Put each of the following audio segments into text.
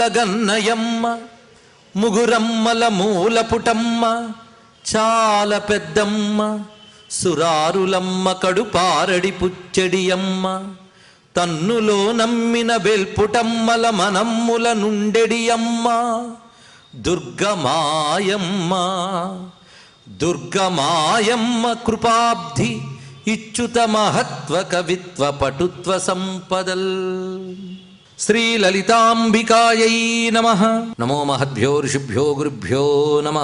అమ్మల గన్నయమ్మ ముగురమ్మల మూలపుటమ్మ చాలా పెద్దమ్మ సురారులమ్మ కడుపారడి పుచ్చడియమ్మ తన్నులో నమ్మిన వెల్పుటమ్మల మనమ్ముల నుండెడియమ్మ దుర్గమాయమ్మ దుర్గమాయమ్మ కృపాబ్ధి ఇచ్యుత మహత్వ కవిత్వ పటుత్వ సంపదల్. శ్రీ లలితాంబికాయై నమ. నమో మహద్భ్యో ఋషిభ్యో గురుభ్యో నమ.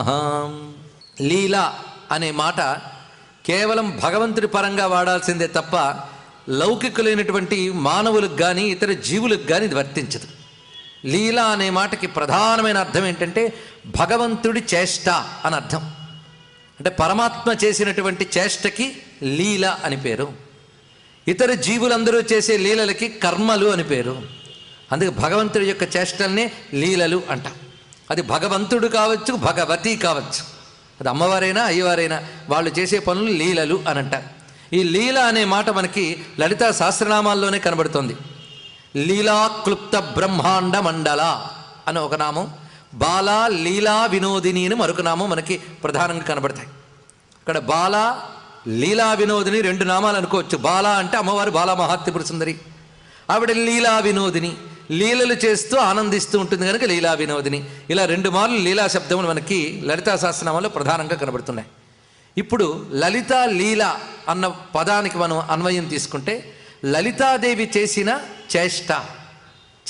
లీల అనే మాట కేవలం భగవంతుడి పరంగా వాడాల్సిందే తప్ప లౌకికులైనటువంటి మానవులకు కానీ ఇతర జీవులకు కానీ ఇది వర్తించదు. లీల అనే మాటకి ప్రధానమైన అర్థం ఏంటంటే భగవంతుడి చేష్ట అని అర్థం. అంటే పరమాత్మ చేసినటువంటి చేష్టకి లీల అని పేరు. ఇతర జీవులందరూ చేసే లీలలకి కర్మలు అని పేరు. అందుకే భగవంతుడి యొక్క చేష్టల్నే లీలలు అంట. అది భగవంతుడు కావచ్చు భగవతి కావచ్చు. అది అమ్మవారైనా అయ్యవారైనా వాళ్ళు చేసే పనులు లీలలు అని అంటారు ఈ లీల అనే మాట మనకి లలితా సహస్రనామాల్లోనే కనబడుతుంది. లీలా క్లుప్త బ్రహ్మాండ మండల అని ఒక నామం. బాల లీలా వినోదిని అని మరొక నామం మనకి ప్రధానంగా కనబడతాయి. ఇక్కడ బాల లీలా వినోదిని రెండు నామాలు అనుకోవచ్చు. బాల అంటే అమ్మవారు బాలా మహాత్రిపుర సుందరి ఆవిడ లీలా వినోదిని లీలలు చేస్తూ ఆనందిస్తూ ఉంటుంది కనుక లీలా వినోదిని. ఇలా రెండు మార్లు లీలా శబ్దములు మనకి లలితా సహస్రనామంలో ప్రధానంగా కనబడుతున్నాయి. ఇప్పుడు లలిత లీల అన్న పదానికి మనం అన్వయం తీసుకుంటే లలితాదేవి చేసిన చేష్ట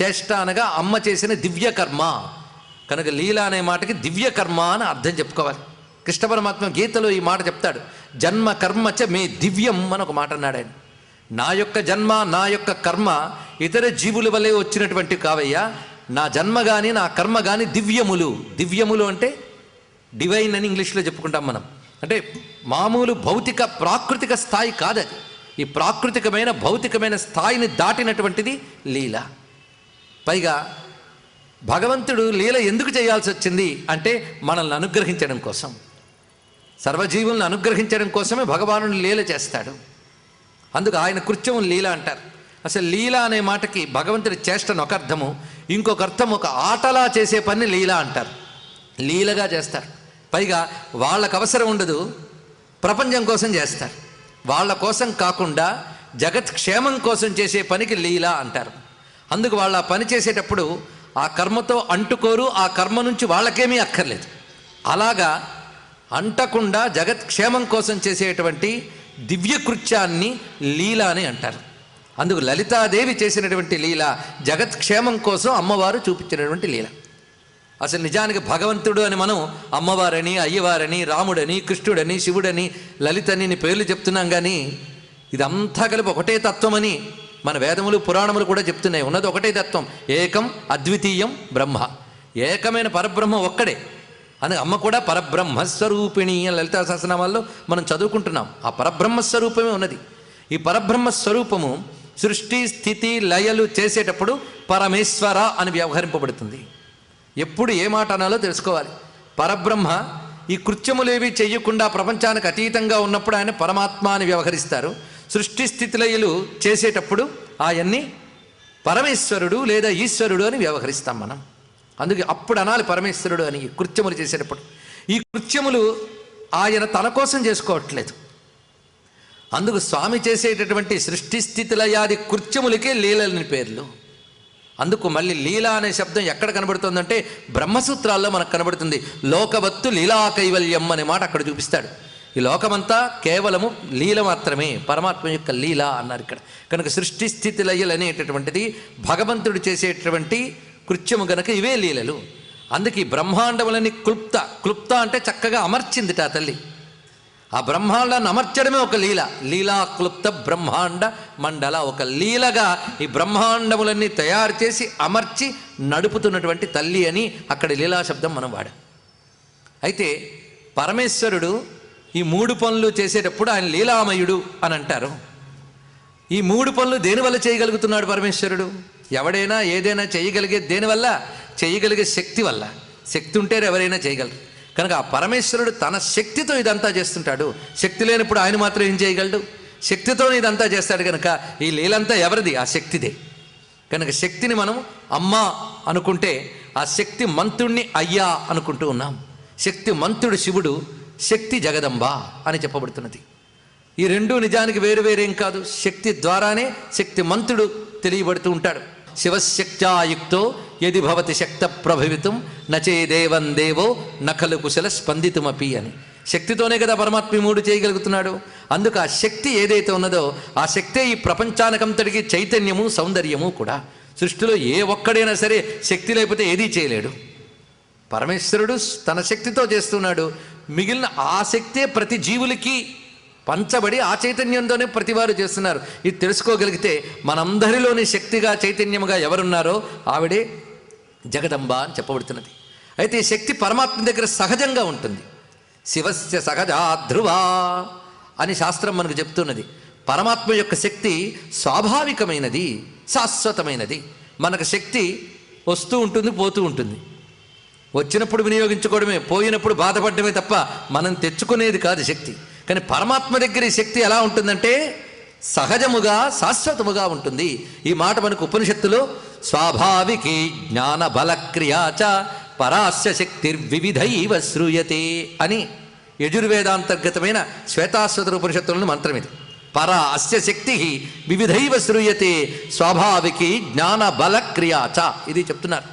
చేష్ట అనగా అమ్మ చేసిన దివ్యకర్మ. కనుక లీల అనే మాటకి దివ్యకర్మ అని అర్థం చెప్పుకోవాలి. కృష్ణ పరమాత్మ గీతలో ఈ మాట చెప్తాడు. జన్మ కర్మచ మే దివ్యం అని ఒక మాట అన్నాడు ఆయన. నా యొక్క జన్మ నా యొక్క కర్మ ఇతర జీవుల వలె వచ్చినటువంటి కావయ్యా. నా జన్మ కానీ నా కర్మ కానీ దివ్యములు. దివ్యములు అంటే డివైన్ అని ఇంగ్లీష్లో చెప్పుకుంటాం మనం. అంటే మామూలు భౌతిక ప్రాకృతిక స్థాయి కాదది. ఈ ప్రాకృతికమైన భౌతికమైన స్థాయిని దాటినటువంటిది లీల. పైగా భగవంతుడు లీల ఎందుకు చేయాల్సి వచ్చింది అంటే మనల్ని అనుగ్రహించడం కోసం. సర్వజీవులను అనుగ్రహించడం కోసమే భగవానుడు లీల చేస్తాడు. అందుకు ఆయన కృత్యం లీల అంటారు. అసలు లీల అనే మాటకి భగవంతుడి చేష్టను ఒక అర్థము ఇంకొక అర్థం ఒక ఆటలా చేసే పని లీల అంటారు. లీలగా చేస్తారు. పైగా వాళ్ళకు అవసరం ఉండదు ప్రపంచం కోసం చేస్తారు. వాళ్ళ కోసం కాకుండా జగత్ క్షేమం కోసం చేసే పనికి లీల అంటారు. అందుకు వాళ్ళ పని చేసేటప్పుడు ఆ కర్మతో అంటుకోరు ఆ కర్మ నుంచి వాళ్ళకేమీ అక్కర్లేదు. అలాగా అంటకుండా జగత్ క్షేమం కోసం చేసేటువంటి దివ్య కృత్యాన్ని లీల అని అంటారు. అందుకు లలితాదేవి చేసినటువంటి లీల జగత్ క్షేమం కోసం అమ్మవారు చూపించినటువంటి లీల. అసలు నిజానికి భగవంతుడు అని మనం అమ్మవారని అయ్యవారని రాముడని కృష్ణుడని శివుడని లలితని నీ పేర్లు చెప్తున్నాం కానీ ఇదంతా కలిపి ఒకటే తత్వమని మన వేదములు పురాణములు కూడా చెప్తున్నాయి. ఉన్నది ఒకటే తత్వం. ఏకం అద్వితీయం బ్రహ్మ. ఏకమైన పరబ్రహ్మ ఒక్కడే. అని అమ్మ కూడా పరబ్రహ్మస్వరూపిణి అని లలితా సహస్రనామాల్లో మనం చదువుకుంటున్నాం. ఆ పరబ్రహ్మ స్వరూపమే ఉన్నది. ఈ పరబ్రహ్మ స్వరూపము సృష్టి స్థితి లయలు చేసేటప్పుడు పరమేశ్వర అని వ్యవహరింపబడుతుంది. ఎప్పుడు ఏ మాట అనాలో తెలుసుకోవాలి. పరబ్రహ్మ ఈ కృత్యములేవి చేయకుండా ప్రపంచానికి అతీతంగా ఉన్నప్పుడు ఆయన పరమాత్మ అని వ్యవహరిస్తారు. సృష్టి స్థితిలయలు చేసేటప్పుడు ఆయన్ని పరమేశ్వరుడు లేదా ఈశ్వరుడు అని వ్యవహరిస్తాం మనం. అందుకే అప్పుడు అనాలి పరమేశ్వరుడు అని ఈ కృత్యములు చేసేటప్పుడు. ఈ కృత్యములు ఆయన తన కోసం చేసుకోవట్లేదు. అందుకు స్వామి చేసేటటువంటి సృష్టి స్థితిలయాది కృత్యములకే లీలని పేర్లు. అందుకు మళ్ళీ లీల అనే శబ్దం ఎక్కడ కనబడుతుందంటే బ్రహ్మసూత్రాల్లో మనకు కనబడుతుంది. లోకవత్తు లీలా కైవల్యం అనే మాట అక్కడ చూపిస్తాడు. ఈ లోకమంతా కేవలము లీల మాత్రమే పరమాత్మ యొక్క లీల అన్నారు ఇక్కడ. కనుక సృష్టి స్థితి లయలు అనేటటువంటిది భగవంతుడు చేసేటటువంటి కృత్యము గనక ఇవే లీలలు. అందుకే ఈ బ్రహ్మాండములని క్లుప్త క్లుప్త అంటే చక్కగా అమర్చిందిట ఆ తల్లి. ఆ బ్రహ్మాండాన్ని అమర్చడమే ఒక లీల. లీలా క్లుప్త బ్రహ్మాండ మండల ఒక లీలగా ఈ బ్రహ్మాండములన్నీ తయారు చేసి అమర్చి నడుపుతున్నటువంటి తల్లి అని అక్కడ లీలా శబ్దం మనం వాడ. అయితే పరమేశ్వరుడు ఈ మూడు పనులు చేసేటప్పుడు ఆయన లీలామయుడు అని అంటారు. ఈ మూడు పనులు దేనివల్ల చేయగలుగుతున్నాడు పరమేశ్వరుడు? ఎవడైనా ఏదైనా చేయగలిగే దేనివల్ల చేయగలిగే శక్తి వల్ల. శక్తి ఉంటే ఎవరైనా చేయగలరు. కనుక ఆ పరమేశ్వరుడు తన శక్తితో ఇదంతా చేస్తుంటాడు. శక్తి లేనప్పుడు ఆయన మాత్రం ఏం చేయగలడు? శక్తితో ఇదంతా చేస్తాడు కనుక ఈ లీలంతా ఎవరిది? ఆ శక్తిదే. కనుక శక్తిని మనం అమ్మ అనుకుంటే ఆ శక్తి మంతుణ్ణి అయ్యా అనుకుంటూ ఉన్నాం. శక్తి మంతుడు శివుడు శక్తి జగదంబ అని చెప్పబడుతున్నది. ఈ రెండు నిజానికి వేరు వేరేం కాదు. శక్తి ద్వారానే శక్తి మంతుడు తెలియబడుతూ ఉంటాడు. శివశక్త్యాయుక్తో యది భవతి శక్త ప్రభవితం నచే దేవం దేవో నకలు కుశల స్పందితమపి అని. శక్తితోనే కదా పరమాత్మ మూడు చేయగలుగుతున్నాడు. అందుకు ఆ శక్తి ఏదైతే ఉన్నదో ఆ శక్తే ఈ ప్రపంచానికంతటికి చైతన్యము సౌందర్యము కూడా. సృష్టిలో ఏ ఒక్కడైనా సరే శక్తి లేకపోతే ఏదీ చేయలేడు. పరమేశ్వరుడు తన శక్తితో చేస్తున్నాడు. మిగిలిన ఆ శక్తే ప్రతి జీవులకి పంచబడి ఆ చైతన్యంతోనే ప్రతివారు చేస్తున్నారు. ఇది తెలుసుకోగలిగితే మనందరిలోని శక్తిగా చైతన్యముగా ఎవరున్నారో ఆవిడే జగదంబ అని చెప్పబడుతున్నది. అయితే ఈ శక్తి పరమాత్మ దగ్గర సహజంగా ఉంటుంది. శివస్య సహజా ధ్రువా అని శాస్త్రం మనకు చెప్తున్నది. పరమాత్మ యొక్క శక్తి స్వాభావికమైనది శాశ్వతమైనది. మనకు శక్తి వస్తూ ఉంటుంది పోతూ ఉంటుంది. వచ్చినప్పుడు వినియోగించుకోవడమే పోయినప్పుడు బాధపడమే తప్ప మనం తెచ్చుకునేది కాదు శక్తి. కానీ పరమాత్మ దగ్గర ఈ శక్తి ఎలా ఉంటుందంటే సహజముగా శాశ్వతముగా ఉంటుంది. ఈ మాట మనకు ఉపనిషత్తులో స్వాభావికి జ్ఞాన బలక్రియాచ పరాస్య శక్తిర్వివిధైవ శ్రూయతే అని యజుర్వేదాంతర్గతమైన శ్వేతాశ్వత ఉపనిషత్తులను మంత్రం ఇది. పరా అస్య శక్తి వివిధైవ శ్రూయతే స్వాభావికి జ్ఞాన బలక్రియాచ ఇది చెప్తున్నారు.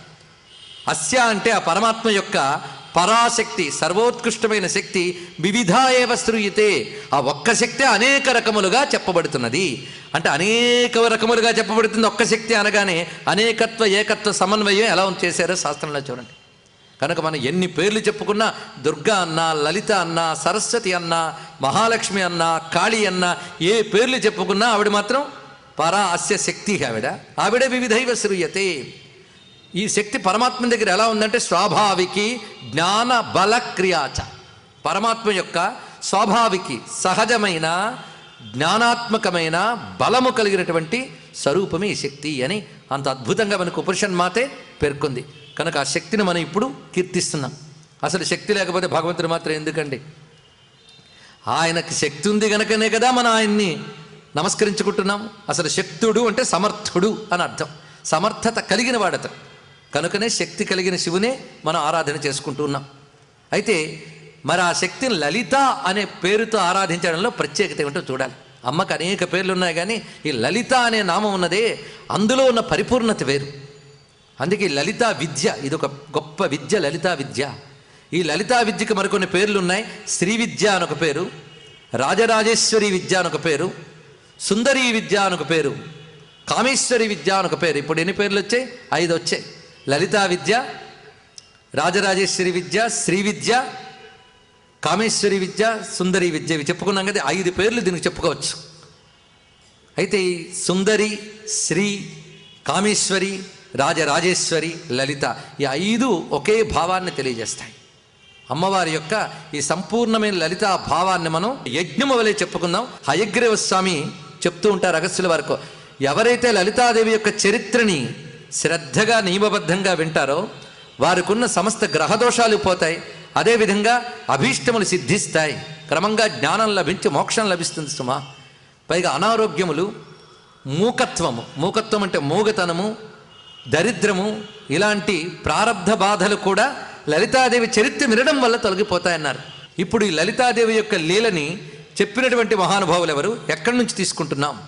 అస్య అంటే ఆ పరమాత్మ యొక్క పరాశక్తి సర్వోత్కృష్టమైన శక్తి వివిధ ఏవ శ్రూయతే. ఆ ఒక్క శక్తి అనేక రకములుగా చెప్పబడుతున్నది. అంటే అనేక రకములుగా చెప్పబడుతుంది ఒక్క శక్తి అనగానే అనేకత్వ ఏకత్వ సమన్వయం ఎలా చేశారో శాస్త్రంలో చూడండి. కనుక మనం ఎన్ని పేర్లు చెప్పుకున్నా దుర్గా అన్న లలిత అన్న సరస్వతి అన్న మహాలక్ష్మి అన్న కాళీ అన్న ఏ పేర్లు చెప్పుకున్నా ఆవిడ మాత్రం పరా అస్య శక్తి ఆవిడ. ఆవిడ వివిధైవ శ్రూయతే. ఈ శక్తి పరమాత్మ దగ్గర ఎలా ఉందంటే స్వాభావికి జ్ఞాన బల క్రియాచ పరమాత్మ యొక్క స్వాభావికి సహజమైన జ్ఞానాత్మకమైన బలము కలిగినటువంటి స్వరూపమే ఈ శక్తి అని అంత అద్భుతంగా మనకు ఉపనిషన్ మాతే పేర్కొంది. కనుక ఆ శక్తిని మనం ఇప్పుడు కీర్తిస్తున్నాం. అసలు శక్తి లేకపోతే భగవంతుడు మాత్రం ఎందుకండి? ఆయనకి శక్తి ఉంది గనకనే కదా మనం ఆయన్ని నమస్కరించుకుంటున్నాం అసలు శక్తుడు అంటే సమర్థుడు అని అర్థం. సమర్థత కలిగిన వాడతను. కనుకనే శక్తి కలిగిన శివునే మనం ఆరాధన చేసుకుంటూ ఉన్నాం. అయితే మరి ఆ శక్తిని లలిత అనే పేరుతో ఆరాధించడంలో ప్రత్యేకత ఏమిటో చూడాలి. అమ్మకు అనేక పేర్లు ఉన్నాయి కానీ ఈ లలిత అనే నామం ఉన్నదే అందులో ఉన్న పరిపూర్ణత వేరు. అందుకే లలితా విద్య ఇది ఒక గొప్ప విద్య లలితా విద్య. ఈ లలితా విద్యకి మరికొన్ని పేర్లు ఉన్నాయి. శ్రీ విద్య అని ఒక పేరు రాజరాజేశ్వరి విద్య అని ఒక పేరు సుందరీ విద్య అని ఒక పేరు కామేశ్వరి విద్య అని ఒక పేరు. ఇప్పుడు ఎన్ని పేర్లు వచ్చాయి? ఐదు వచ్చాయి. లలితా విద్య రాజరాజేశ్వరి విద్య శ్రీ విద్య కామేశ్వరి విద్య సుందరి విద్య. ఇవి చెప్పుకున్నాం కదా ఐదు పేర్లు దీనికి చెప్పుకోవచ్చు. అయితే ఈ సుందరి శ్రీ కామేశ్వరి రాజరాజేశ్వరి లలిత ఈ ఐదు ఒకే భావాన్ని తెలియజేస్తాయి. అమ్మవారి యొక్క ఈ సంపూర్ణమైన లలిత భావాన్ని మనం యజ్ఞము వలె చెప్పుకుందాం. హయగ్రీవ స్వామి చెప్తూ ఉంటారు అగస్సుల వరకు ఎవరైతే లలితాదేవి యొక్క చరిత్రని శ్రద్ధగా నియమబద్ధంగా వింటారో వారికున్న సమస్త గ్రహదోషాలు పోతాయి. అదేవిధంగా అభీష్టములు సిద్ధిస్తాయి. క్రమంగా జ్ఞానం లభించి మోక్షం లభిస్తుంది సుమా. పైగా అనారోగ్యములు మూకత్వము. మూకత్వం అంటే మూగతనము దరిద్రము ఇలాంటి ప్రారబ్ధ బాధలు కూడా లలితాదేవి చరిత్ర వినడం వల్ల తొలగిపోతాయన్నారు. ఇప్పుడు ఈ లలితాదేవి యొక్క లీలని చెప్పినటువంటి మహానుభావులు ఎవరు? ఎక్కడి నుంచి తీసుకుంటున్నాం?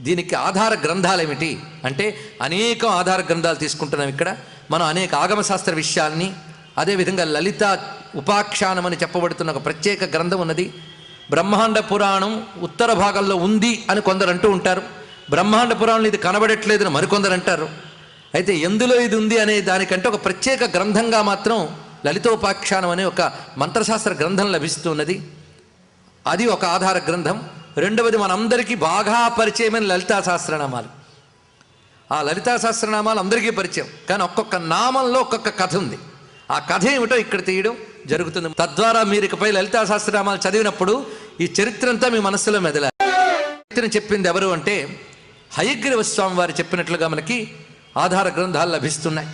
దీనికి ఆధార గ్రంథాలు ఏమిటి అంటే అనేక ఆధార గ్రంథాలు తీసుకుంటున్నాం ఇక్కడ. మనం అనేక ఆగమశాస్త్ర విషయాల్ని అదేవిధంగా లలిత ఉపాఖ్యానం అని చెప్పబడుతున్న ఒక ప్రత్యేక గ్రంథం ఉన్నది. బ్రహ్మాండ పురాణం ఉత్తర భాగంలో ఉంది అని కొందరు అంటూ ఉంటారు. బ్రహ్మాండ పురాణంలో ఇది కనబడట్లేదని మరికొందరు అంటారు. అయితే ఎందులో ఇది ఉంది అనే దానికంటే ఒక ప్రత్యేక గ్రంథంగా మాత్రం లలితోపాఖ్యానం అనే ఒక మంత్రశాస్త్ర గ్రంథం లభిస్తున్నది. అది ఒక ఆధార గ్రంథం. రెండవది మనందరికీ బాగా పరిచయమైన లలితా సహస్రనామాలు. ఆ లలితా సహస్రనామాలు అందరికీ పరిచయం కానీ ఒక్కొక్క నామంలో ఒక్కొక్క కథ ఉంది. ఆ కథ ఏమిటో ఇక్కడ తీయడం జరుగుతుంది. తద్వారా మీరు ఇకపై లలితా సహస్రనామాలు చదివినప్పుడు ఈ చరిత్ర అంతా మీ మనస్సులో మెదల చరిత్రను చెప్పింది ఎవరు అంటే హయగ్రీవ స్వామి వారు చెప్పినట్లుగా మనకి ఆధార గ్రంథాలు లభిస్తున్నాయి.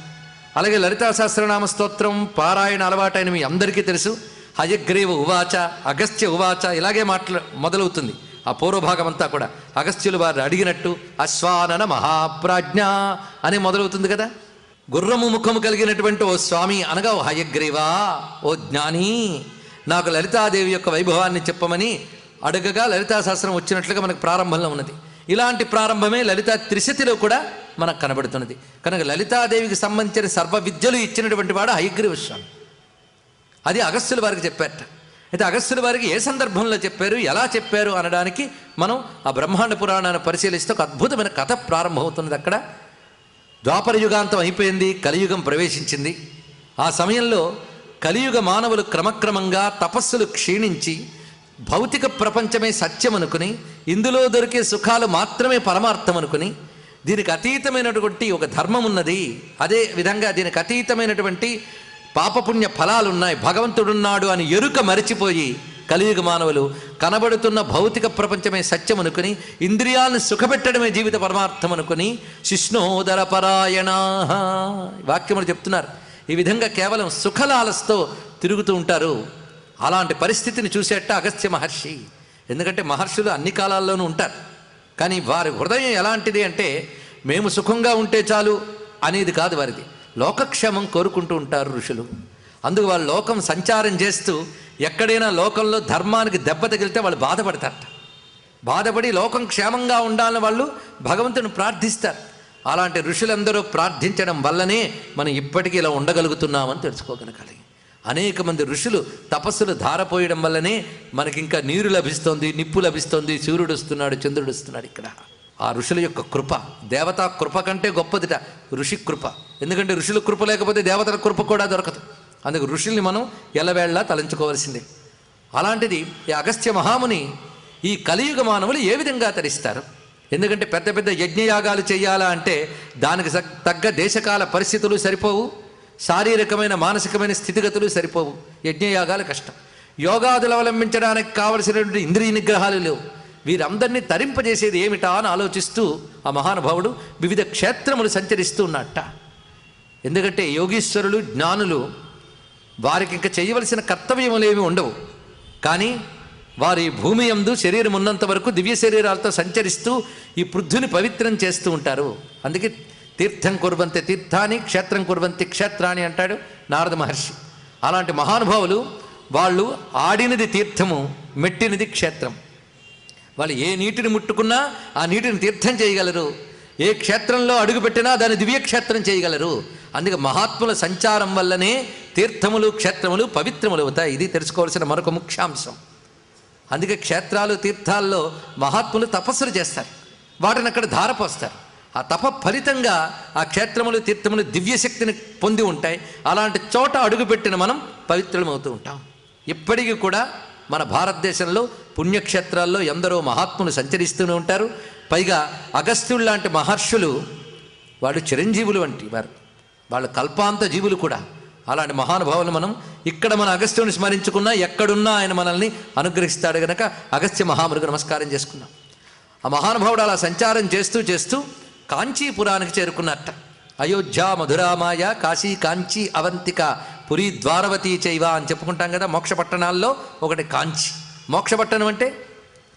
అలాగే లలితా సహస్రనామ స్తోత్రం పారాయణ అలవాటైన మీ అందరికీ తెలుసు. హయగ్రీవ ఉవాచ అగస్త్య ఉవాచ ఇలాగే మాట్లా మొదలవుతుంది. ఆ పూర్వభాగం అంతా కూడా అగస్త్యులు వారిని అడిగినట్టు అశ్వానన మహాప్రాజ్ఞ అని మొదలవుతుంది కదా. గుర్రము ముఖము కలిగినటువంటి ఓ స్వామి అనగా ఓ హయగ్రీవా ఓ జ్ఞాని నాకు లలితాదేవి యొక్క వైభవాన్ని చెప్పమని అడగగా లలితా శాస్త్రం వచ్చినట్లుగా మనకు ప్రారంభంలో ఉన్నది. ఇలాంటి ప్రారంభమే లలితా త్రిశతిలో కూడా మనకు కనబడుతున్నది. కనుక లలితాదేవికి సంబంధించిన సర్వ విద్యలు ఇచ్చినటువంటి వాడు హయగ్రీవ స్వామి. అది అగస్త్యుల వారికి చెప్పారట. అయితే అగస్త్యుల వారికి ఏ సందర్భంలో చెప్పారు ఎలా చెప్పారు అనడానికి మనం ఆ బ్రహ్మాండ పురాణాన్ని పరిశీలిస్తే ఒక అద్భుతమైన కథ ప్రారంభమవుతున్నది అక్కడ. ద్వాపర యుగాంతం అయిపోయింది కలియుగం ప్రవేశించింది. ఆ సమయంలో కలియుగ మానవులు క్రమక్రమంగా తపస్సులు క్షీణించి భౌతిక ప్రపంచమే సత్యం అనుకుని ఇందులో దొరికే సుఖాలు మాత్రమే పరమార్థం అనుకుని దీనికి అతీతమైనటువంటి ఒక ధర్మం ఉన్నది. అదే విధంగా దీనికి అతీతమైనటువంటి పాపపుణ్య ఫలాలున్నాయి. భగవంతుడున్నాడు అని ఎరుక మరిచిపోయి కలియుగ మానవులు కనబడుతున్న భౌతిక ప్రపంచమే సత్యం అనుకుని ఇంద్రియాలను సుఖపెట్టడమే జీవిత పరమార్థం అనుకుని శిష్ణోదర పరాయణా వాక్యములు చెప్తున్నారు. ఈ విధంగా కేవలం సుఖలాలస్తో తిరుగుతూ ఉంటారు. అలాంటి పరిస్థితిని చూసేట అగస్త్య మహర్షి. ఎందుకంటే మహర్షులు అన్ని కాలాల్లోనూ ఉంటారు. కానీ వారి హృదయం ఎలాంటిది అంటే మేము సుఖంగా ఉంటే చాలు అనేది కాదు వారిది. లోకక్షేమం కోరుకుంటూ ఉంటారు ఋషులు. అందుకు వాళ్ళు లోకం సంచారం చేస్తూ ఎక్కడైనా లోకంలో ధర్మానికి దెబ్బ తగిలితే వాళ్ళు బాధపడతారట. బాధపడి లోకం క్షేమంగా ఉండాలని వాళ్ళు భగవంతుని ప్రార్థిస్తారు. అలాంటి ఋషులందరూ ప్రార్థించడం వల్లనే మనం ఇప్పటికీ ఇలా ఉండగలుగుతున్నామని తెలుసుకోగలగాలి. అనేక మంది ఋషులు తపస్సులు ధారపోయడం వల్లనే మనకి ఇంకా నీరు లభిస్తోంది నిప్పు లభిస్తోంది సూర్యుడు వస్తున్నాడు చంద్రుడు వస్తున్నాడు ఇక్కడ. ఆ ఋషుల యొక్క కృప. దేవతా కృప కంటే గొప్పదిట ఋషి కృప. ఎందుకంటే ఋషుల కృప లేకపోతే దేవతల కృప కూడా దొరకదు. అందుకు ఋషుల్ని మనం ఎల్లవేళ్ళా తలంచుకోవాల్సిందే. అలాంటిది ఈ అగస్త్య మహాముని ఈ కలియుగ మానవులు ఏ విధంగా తరిస్తారు? ఎందుకంటే పెద్ద పెద్ద యజ్ఞయాగాలు చేయాలా అంటే దానికి తగ్గ దేశకాల పరిస్థితులు సరిపోవు. శారీరకమైన మానసికమైన స్థితిగతులు సరిపోవు. యజ్ఞయాగాలు కష్టం. యోగాదులు అవలంబించడానికి కావలసినటువంటి ఇంద్రియ నిగ్రహాలు లేవు. వీరందరినీ తరింపజేసేది ఏమిటా అని ఆలోచిస్తూ ఆ మహానుభావుడు వివిధ క్షేత్రములు సంచరిస్తూ ఉన్నట్ట ఎందుకంటే యోగీశ్వరులు జ్ఞానులు వారికి ఇంకా చేయవలసిన కర్తవ్యములేమి ఉండవు. కానీ వారి భూమి యందు శరీరం ఉన్నంత వరకు దివ్య శరీరాలతో సంచరిస్తూ ఈ పృథ్విని పవిత్రం చేస్తూ ఉంటారు. అందుకే తీర్థం కుర్వంతి తీర్థాన్ని క్షేత్రం కుర్వంతి క్షేత్రాన్ని అంటాడు నారద మహర్షి. అలాంటి మహానుభావులు వాళ్ళు ఆడినది తీర్థము మెట్టినది క్షేత్రం. వాళ్ళు ఏ నీటిని ముట్టుకున్నా ఆ నీటిని తీర్థం చేయగలరు. ఏ క్షేత్రంలో అడుగుపెట్టినా దాన్ని దివ్యక్షేత్రం చేయగలరు. అందుకే మహాత్ముల సంచారం వల్లనే తీర్థములు క్షేత్రములు పవిత్రములు అవుతాయి. ఇది తెలుసుకోవాల్సిన మరొక ముఖ్యాంశం. అందుకే క్షేత్రాలు తీర్థాల్లో మహాత్ములు తపస్సులు చేస్తారు. వాటిని అక్కడ ధారపోస్తారు. ఆ తప ఫలితంగా ఆ క్షేత్రములు తీర్థములు దివ్యశక్తిని పొంది ఉంటాయి. అలాంటి చోట అడుగుపెట్టిన మనం పవిత్రమవుతూ ఉంటాం. ఇప్పటికీ కూడా మన భారతదేశంలో పుణ్యక్షేత్రాల్లో ఎందరో మహాత్ములు సంచరిస్తూనే ఉంటారు. పైగా అగస్త్యుడు లాంటి మహర్షులు వాడు చిరంజీవులు వంటి వారు. వాళ్ళు కల్పాంత జీవులు కూడా. అలాంటి మహానుభావులు మనం ఇక్కడ మన అగస్త్యుని స్మరించుకున్నా ఎక్కడున్నా ఆయన మనల్ని అనుగ్రహిస్తాడు గనక అగస్త్య మహామురుగు నమస్కారం చేసుకున్నాం. ఆ మహానుభావుడు అలా సంచారం చేస్తూ చేస్తూ కాంచీపురానికి చేరుకున్నట్ట. అయోధ్య మధురామాయ కాశీ కాంచీ అవంతిక పురి ద్వారవతి చైవ అని చెప్పుకుంటాం కదా మోక్ష పట్టణాల్లో ఒకటి కాంచి. మోక్షపట్టణం అంటే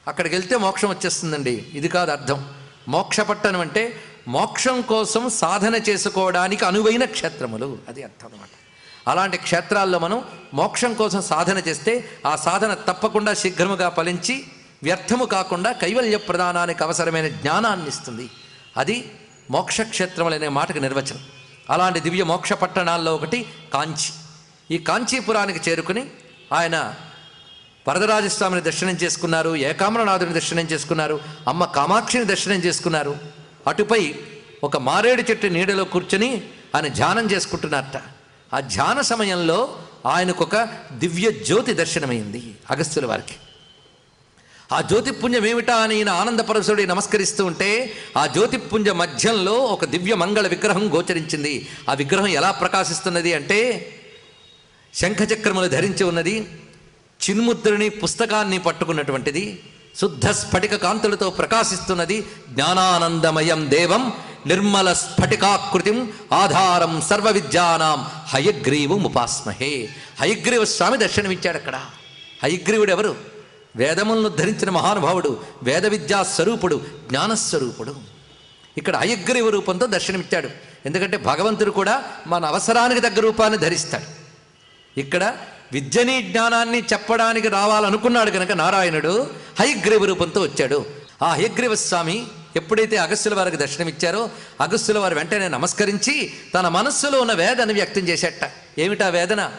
అక్కడికి వెళ్తే మోక్షం వచ్చేస్తుందండి. ఇది కాదు అర్థం. మోక్షపట్టణం అంటే మోక్షం కోసం సాధన చేసుకోవడానికి అనువైన క్షేత్రములు. అది అర్థం అనమాట అలాంటి క్షేత్రాల్లో మనం మోక్షం కోసం సాధన చేస్తే ఆ సాధన తప్పకుండా శీఘ్రముగా ఫలించి వ్యర్థము కాకుండా కైవల్య ప్రదానానికి అవసరమైన జ్ఞానాన్ని ఇస్తుంది. అది మోక్షక్షేత్రములనే అనే మాటకు నిర్వచనం. అలాంటి దివ్య మోక్ష పట్టణాల్లో ఒకటి కాంచి. ఈ కాంచీపురానికి చేరుకుని ఆయన వరదరాజస్వామిని దర్శనం చేసుకున్నారు ఏకామరనాథుని దర్శనం చేసుకున్నారు అమ్మ కామాక్షిని దర్శనం చేసుకున్నారు. అటుపై ఒక మారేడు చెట్టు నీడలో కూర్చొని ఆయన ధ్యానం చేసుకుంటున్నారట. ఆ ధ్యాన సమయంలో ఆయనకు ఒక దివ్య జ్యోతి దర్శనమైంది అగస్త్యుల వారికి. ఆ జ్యోతిపుంజం ఏమిటా అని ఈయన ఆనందపరసుడి నమస్కరిస్తూ ఉంటే ఆ జ్యోతిపుంజ మధ్యంలో ఒక దివ్య మంగళ విగ్రహం గోచరించింది. ఆ విగ్రహం ఎలా ప్రకాశిస్తున్నది అంటే శంఖచక్రములు ధరించి ఉన్నది చిన్ముద్రుని పుస్తకాన్ని పట్టుకున్నటువంటిది శుద్ధ స్ఫటిక కాంతులతో ప్రకాశిస్తున్నది జ్ఞానానందమయం దేవం నిర్మల స్ఫటికాకృతిం ఆధారం సర్వ విద్యానాం హయగ్రీవు ఉపాస్మహే. హయగ్రీవ స్వామి దర్శనమిచ్చాడు అక్కడ. హయగ్రీవుడు ఎవరు వేదములను ధరించిన మహానుభావుడు వేద విద్యా స్వరూపుడు జ్ఞానస్వరూపుడు. ఇక్కడ హయగ్రీవ రూపంతో దర్శనమిచ్చాడు. ఎందుకంటే భగవంతుడు కూడా మన అవసరానికి తగ్గ రూపాన్ని ధరిస్తాడు. ఇక్కడ విద్యని జ్ఞానాన్ని చెప్పడానికి రావాలనుకున్నాడు కనుక నారాయణుడు హయగ్రీవ రూపంతో వచ్చాడు. ఆ హయగ్రీవ స్వామి ఎప్పుడైతే అగస్సుల వారికి దర్శనమిచ్చారో అగస్సుల వారు వెంటనే నమస్కరించి తన మనస్సులో ఉన్న వేదన వ్యక్తం చేసేట. ఏమిటా వేదన?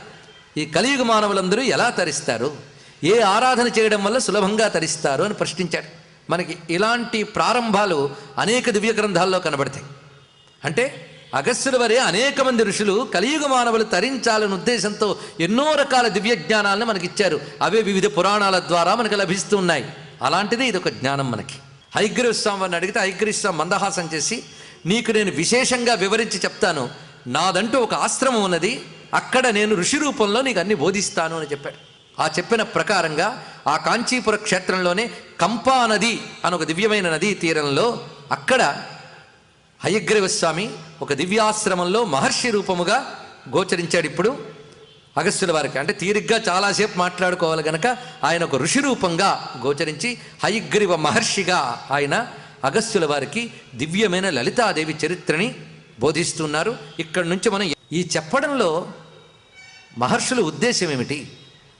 ఈ కలియుగ మానవులందరూ ఎలా తరిస్తారు? ఏ ఆరాధన చేయడం వల్ల సులభంగా తరిస్తారు అని ప్రశ్నించాడు. మనకి ఇలాంటి ప్రారంభాలు అనేక దివ్య గ్రంథాల్లో కనబడతాయి. అంటే అగస్త్యుల వరే అనేక మంది ఋషులు కలియుగ మానవులు తరించాలనే ఉద్దేశంతో ఎన్నో రకాల దివ్య జ్ఞానాలను మనకి ఇచ్చారు అవే వివిధ పురాణాల ద్వారా మనకు లభిస్తూ ఉన్నాయి అలాంటిదే ఇది ఒక జ్ఞానం మనకి. హైగ్రీవ వారిని అడిగితే హైగ్రీవస్వామి మందహాసం చేసి నీకు నేను విశేషంగా వివరించి చెప్తాను. నాదంటూ ఒక ఆశ్రమం ఉన్నది. అక్కడ నేను ఋషి రూపంలో నీకు అన్ని బోధిస్తాను అని చెప్పాడు. ఆ చెప్పిన ప్రకారంగా ఆ కాంచీపుర క్షేత్రంలోనే కంపా నది అని ఒక దివ్యమైన నదీ తీరంలో అక్కడ హయగ్రీవ స్వామి ఒక దివ్యాశ్రమంలో మహర్షి రూపముగా గోచరించాడు ఇప్పుడు. అగస్త్యుల వారికి అంటే తీరిగ్గా చాలాసేపు మాట్లాడుకోవాలి గనక ఆయన ఒక ఋషి రూపంగా గోచరించి హయగ్రీవ మహర్షిగా ఆయన అగస్త్యుల వారికి దివ్యమైన లలితాదేవి చరిత్రని బోధిస్తున్నారు. ఇక్కడి నుంచి మనం ఈ చెప్పడంలో మహర్షుల ఉద్దేశం ఏమిటి?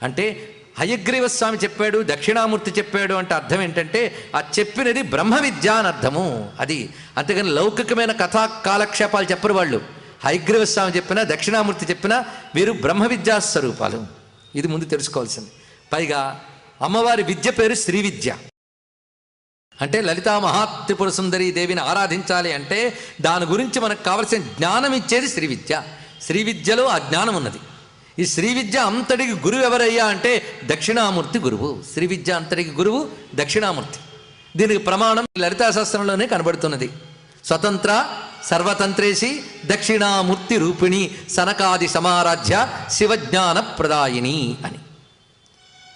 అంటే హయగ్రీవ స్వామి చెప్పాడు దక్షిణామూర్తి చెప్పాడు అంటే అర్థం ఏంటంటే ఆ చెప్పినది బ్రహ్మ విద్య అని అర్థము. అది అంతేగాని లౌకికమైన కథా కాలక్షేపాలు చెప్పరు వాళ్ళు. హయగ్రీవ స్వామి చెప్పినా దక్షిణామూర్తి చెప్పినా వీరు బ్రహ్మ విద్యా స్వరూపాలు. ఇది ముందు తెలుసుకోవాల్సింది. పైగా అమ్మవారి విద్య పేరు శ్రీ విద్య. అంటే లలితా మహాత్రిపుర సుందరి దేవిని ఆరాధించాలి అంటే దాని గురించి మనకు కావలసిన జ్ఞానం ఇచ్చేది శ్రీ విద్య. శ్రీ విద్యలో ఆ జ్ఞానం ఉన్నది. ఈ శ్రీ విద్య అంతటికి గురువు ఎవరయ్యా అంటే దక్షిణామూర్తి గురువు. శ్రీ విద్య అంతటికి గురువు దక్షిణామూర్తి. దీనికి ప్రమాణం లలితా శాస్త్రంలోనే కనబడుతున్నది. స్వతంత్ర సర్వతంత్రేసి దక్షిణామూర్తి రూపిణి సనకాది సమారాధ్య శివజ్ఞాన ప్రదాయిని అని.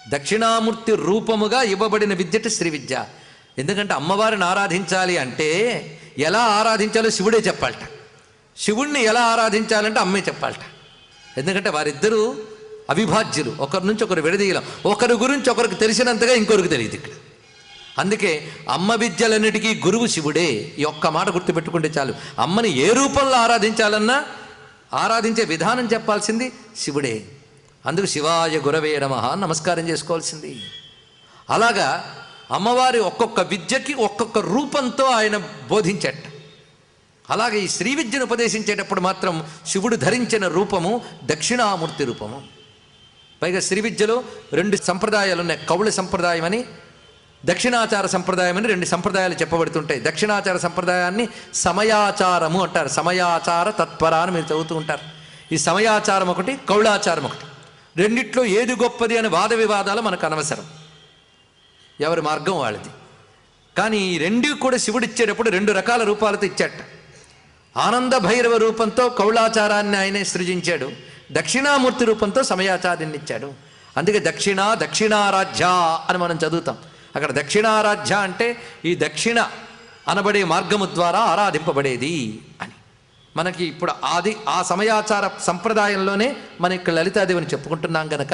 దక్షిణామూర్తి రూపముగా ఇవ్వబడిన విద్యట శ్రీ విద్య. ఎందుకంటే అమ్మవారిని ఆరాధించాలి అంటే ఎలా ఆరాధించాలో శివుడే చెప్పాలట. శివుణ్ణి ఎలా ఆరాధించాలంటే అమ్మే చెప్పాలట. ఎందుకంటే వారిద్దరూ అవిభాజ్యులు. ఒకరి నుంచి ఒకరు విడదీయలేం. ఒకరి గురించి ఒకరికి తెలిసినంతగా ఇంకొకరికి తెలియదు ఇక్కడ. అందుకే అమ్మ విద్యలన్నిటికీ గురువు శివుడే. ఈ ఒక్క మాట గుర్తుపెట్టుకుంటే చాలు. అమ్మని ఏ రూపంలో ఆరాధించాలన్నా ఆరాధించే విధానం చెప్పాల్సింది శివుడే. అందుకు శివాయ గురవే నమః నమస్కారం చేసుకోవాల్సింది. అలాగా అమ్మవారి ఒక్కొక్క విద్యకి ఒక్కొక్క రూపంతో ఆయన బోధించట. అలాగే ఈ శ్రీ విద్యను ఉపదేశించేటప్పుడు మాత్రం శివుడు ధరించిన రూపము దక్షిణామూర్తి రూపము. పైగా శ్రీ విద్యలో రెండు సంప్రదాయాలు ఉన్నాయి. కౌళ సంప్రదాయం అని దక్షిణాచార సంప్రదాయం అని రెండు సంప్రదాయాలు చెప్పబడుతుంటాయి. దక్షిణాచార సంప్రదాయాన్ని సమయాచారము అంటారు. సమయాచార తత్పర అని మీరు చదువుతూ ఉంటారు. ఈ సమయాచారం ఒకటి కౌళాచారం ఒకటి. రెండిట్లో ఏది గొప్పది అనే వాద వివాదాలు మనకు అనవసరం. ఎవరి మార్గం వాళ్ళది. కానీ ఈ రెండు కూడా శివుడు ఇచ్చేటప్పుడు రెండు రకాల రూపాలతో ఇచ్చాట. ఆనంద భైరవ రూపంతో కౌళాచారాన్ని ఆయనే సృజించాడు. దక్షిణామూర్తి రూపంతో సమయాచార్యనిచ్చాడు అందుకే దక్షిణ దక్షిణారాధ్య అని మనం చదువుతాం. అక్కడ దక్షిణారాధ్య అంటే ఈ దక్షిణ అనబడే మార్గము ద్వారా ఆరాధింపబడేది అని. మనకి ఇప్పుడు ఆది ఆ సమయాచార సంప్రదాయంలోనే మన ఇక్కడ లలితాదేవిని చెప్పుకుంటున్నాం గనక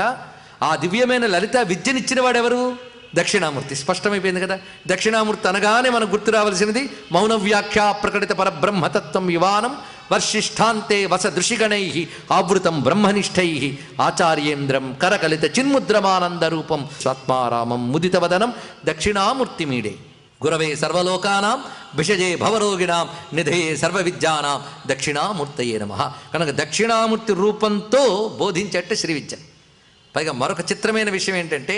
ఆ దివ్యమైన లలిత విద్యనిచ్చిన వాడెవరు దక్షిణామూర్తి. స్పష్టమైపోయింది కదా? దక్షిణామూర్తి అనగానే మనకు గుర్తు రావాల్సినది మౌన వ్యాఖ్య ప్రకటిత పరబ్రహ్మతత్వం యువానం వర్షిష్ఠాంతే వస దృషిగణై ఆవృతం బ్రహ్మనిష్టై ఆచార్యేంద్రం కరకలిత చిన్ముద్రమానంద రూపం స్వాత్మారామం ముదితవదనం దక్షిణామూర్తిమీడే గురవే సర్వలోకానాం భిషజే భవరోగిణాం నిధయే సర్వ విద్యానాం దక్షిణామూర్తయే నమ. కనుక దక్షిణామూర్తి రూపంతో బోధించట్టే శ్రీ విద్య పైగా మరొక చిత్రమైన విషయం ఏంటంటే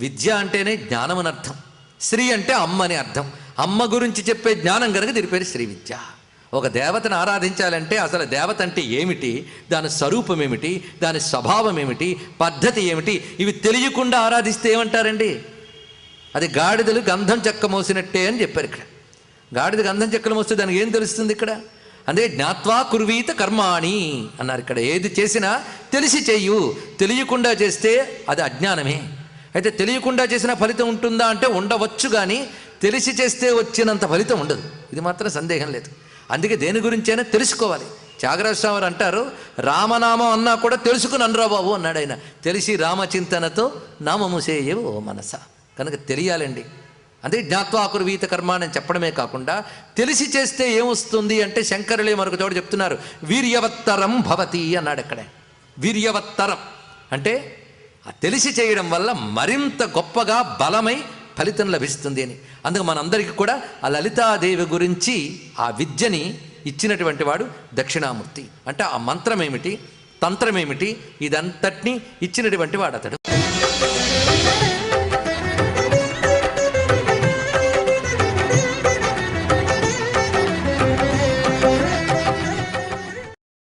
విద్య అంటేనే జ్ఞానం అని అర్థం. శ్రీ అంటే అమ్మ అని అర్థం. అమ్మ గురించి చెప్పే జ్ఞానం కనుక దీని పేరు శ్రీ విద్య. ఒక దేవతను ఆరాధించాలంటే అసలు దేవత అంటే ఏమిటి? దాని స్వరూపం ఏమిటి? దాని స్వభావం ఏమిటి? పద్ధతి ఏమిటి? ఇవి తెలియకుండా ఆరాధిస్తే ఏమంటారండి? అది గాడిదలు గంధం చెక్క మోసినట్టే అని చెప్పారు ఇక్కడ. గాడిద గంధం చెక్కలు మోస్తే దానికి ఏం తెలుస్తుంది ఇక్కడ? అదే జ్ఞాత్వా కుర్వీత కర్మాణి అన్నారు ఇక్కడ. ఏది చేసినా తెలిసి చెయ్యు తెలియకుండా చేస్తే అది అజ్ఞానమే. అయితే తెలియకుండా చేసిన ఫలితం ఉంటుందా అంటే ఉండవచ్చు కానీ తెలిసి చేస్తే వచ్చినంత ఫలితం ఉండదు. ఇది మాత్రం సందేహం లేదు. అందుకే దేని గురించైనా తెలుసుకోవాలి. త్యాగరాజస్వామి అంటారు రామనామం అన్నా కూడా తెలుసుకుని అనరా బాబు అన్నాడు ఆయన. తెలిసి రామచింతనతో నామము చేయవు ఓ మనస. కనుక తెలియాలండి. అదే జ్ఞాత్వాకుర్వీత కర్మ అని చెప్పడమే కాకుండా తెలిసి చేస్తే ఏమొస్తుంది అంటే శంకరులే మరొక చోట చెప్తున్నారు వీర్యవత్తరం భవతి అన్నాడు అక్కడే. వీర్యవత్తరం అంటే తెలిసి చేయడం వల్ల మరింత గొప్పగా బలమై ఫలితం లభిస్తుంది అని. అందుకు మనందరికీ కూడా ఆ లలితాదేవి గురించి ఆ విద్యని ఇచ్చినటువంటి వాడు దక్షిణామూర్తి. అంటే ఆ మంత్రం ఏమిటి తంత్రం ఏమిటి ఇదంతటినీ ఇచ్చినటువంటి వాడు అతడు